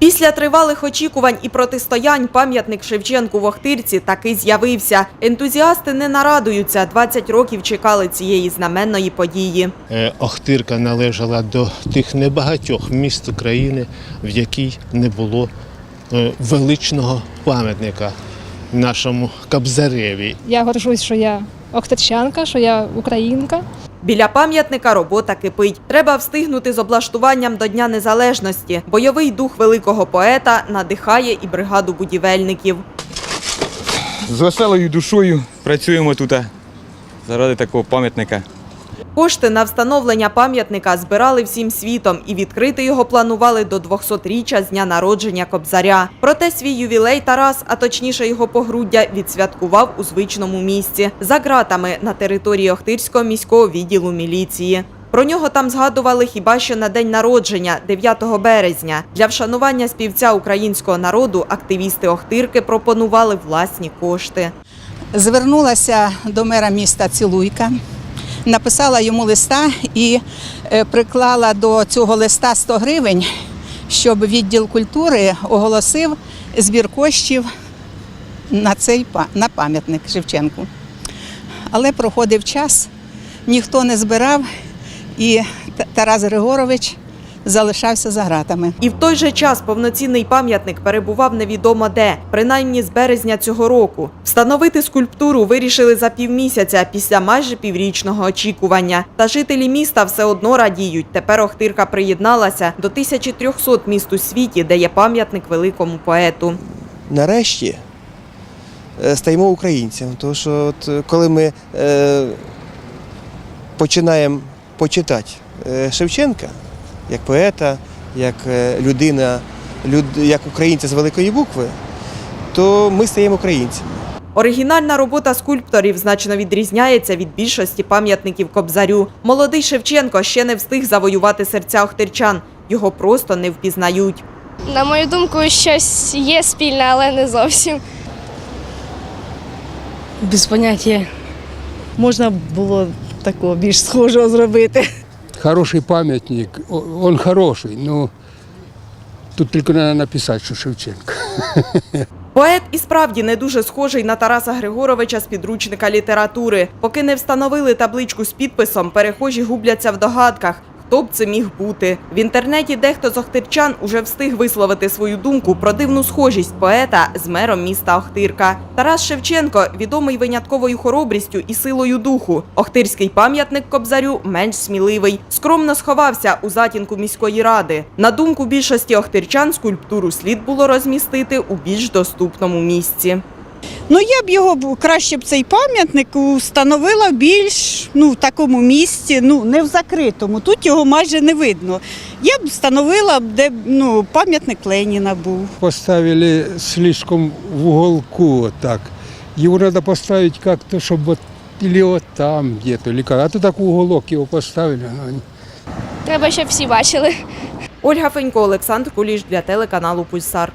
Після тривалих очікувань і протистоянь пам'ятник Шевченку в Охтирці таки з'явився. Ентузіасти не нарадуються. 20 років чекали цієї знаменної події. Е, Охтирка належала до тих небагатьох міст України, в якій не було е, величного пам'ятника нашому Кобзареві. Я горжусь, що я охтерчанка, що я українка. Біля пам'ятника робота кипить. Треба встигнути з облаштуванням до Дня Незалежності. Бойовий дух великого поета надихає і бригаду будівельників. З веселою душою працюємо тут заради такого пам'ятника. Кошти на встановлення пам'ятника збирали всім світом і відкрити його планували до 200-річчя з дня народження Кобзаря. Проте свій ювілей Тарас, а точніше його погруддя, відсвяткував у звичному місці за ґратами на території Охтирського міського відділу міліції. Про нього там згадували хіба що на день народження, 9 березня. Для вшанування співця українського народу активісти Охтирки пропонували власні кошти. звернулася до мера міста Цілуйка, написала йому листа і е, приклала до цього листа 100 гривень, щоб відділ культури оголосив збір коштів на цей на пам'ятник Шевченку. Але проходив час, ніхто не збирав, і Тарас Григорович залишався за ґратами. І в той же час повноцінний пам'ятник перебував невідомо де, принаймні з березня цього року. Встановити скульптуру вирішили за півмісяця після майже піврічного очікування. Та жителі міста все одно радіють. Тепер Охтирка приєдналася до 1300 міст у світі, де є пам'ятник великому поету. нарешті е, стаємо українцями. Тому що от, е, коли ми е, починаємо почитати е, Шевченка як поета, як е, людина, люд, як українця з великої букви, то ми стаємо українцями. Оригінальна робота скульпторів значно відрізняється від більшості пам'ятників Кобзарю. Молодий Шевченко ще не встиг завоювати серця охтирчан. Його просто не впізнають. На мою думку, щось є спільне, але не зовсім. Без поняття. Можна було такого більш схожого зробити. Хороший памятник, он хороший, но тут только надо написать, что Шевченко. Поет і справді не дуже схожий на Тараса Григоровича з підручника літератури. Поки не встановили табличку з підписом, перехожі губляться в догадках. Хто б це міг бути? В інтернеті дехто з охтирчан уже встиг висловити свою думку про дивну схожість поета з мером міста Охтирка. Тарас Шевченко відомий винятковою хоробрістю і силою духу. Охтирський пам'ятник Кобзарю менш сміливий, скромно сховався у затінку міської ради. На думку більшості охтирчан, скульптуру слід було розмістити у більш доступному місці. Ну я б його краще б цей пам'ятник встановила більш ну, в такому місці, ну не в закритому. Тут його майже не видно. Я б встановила, де б, ну, пам'ятник Леніна був. Поставили слишком в уголку так. Его надо поставить как-то, чтобы вот или вот там где-то, или как. А то так в уголок его поставили. Треба, щоб всі бачили. Ольга Фенько, Олександр Куліш для телеканалу Пульсар.